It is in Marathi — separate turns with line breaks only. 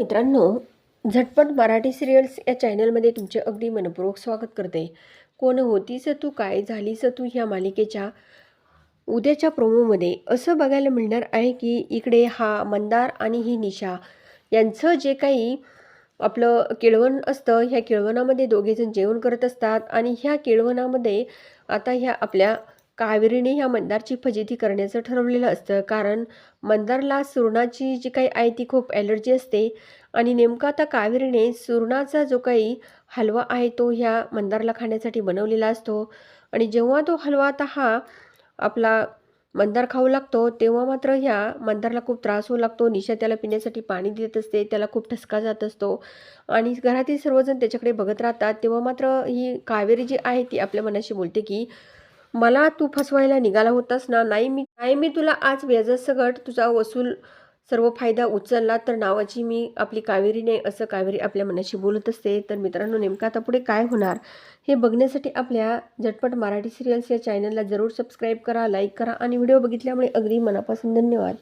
मित्रांनो झटपट मराठी सिरियल्स या चॅनलमध्ये तुमचे अगदी मनपूर्वक स्वागत करते. कोण होतीस तू काय झालीस तू ह्या मालिकेच्या? उद्याच्या प्रोमोमध्ये असं बघायला मिळणार आहे की इकडे हा मंदार आणि ही निशा यांचं जे काही आपलं केळवण असतं ह्या केळवणामध्ये दोघेजण जेवण करत असतात आणि ह्या केळवणामध्ये आता ह्या आपल्या कावेरीने ह्या मंदारची फजिती करण्याचं ठरवलेलं असतं. कारण मंदारला सुरणाची जी काही आहे ती खूप ॲलर्जी असते आणि नेमका आता कावेरीने सुरणाचा जो काही हलवा आहे तो ह्या मंदारला खाण्यासाठी बनवलेला असतो. आणि जेव्हा तो हलवा आता हा आपला मंदार खाऊ लागतो तेव्हा मात्र ह्या मंदारला खूप त्रास होऊ लागतो. निशा त्याला पिण्यासाठी पाणी देत असते त्याला खूप ठसका जात असतो. आणि घरातील सर्वजण त्याच्याकडे बघत राहतात. तेव्हा मात्र ही कावेरी जी आहे ती आपल्या मनाशी बोलते की मला तू फसवायला निघाला होतास ना? नाही मी नाही मी तुला आज व्याजासकट तुझा वसूल सर्व फायदा उचलला तर नावाची मी आपली कावेरी नाही असं कावेरी आपल्या मनाशी बोलत असते. तर मित्रांनो नेमकं आता पुढे काय होणार? हे बघण्यासाठी आपल्या झटपट मराठी सिरियल्स या चॅनलला जरूर सबस्क्राईब करा लाईक करा आणि व्हिडिओ बघितल्यामुळे अगदी मनापासून धन्यवाद.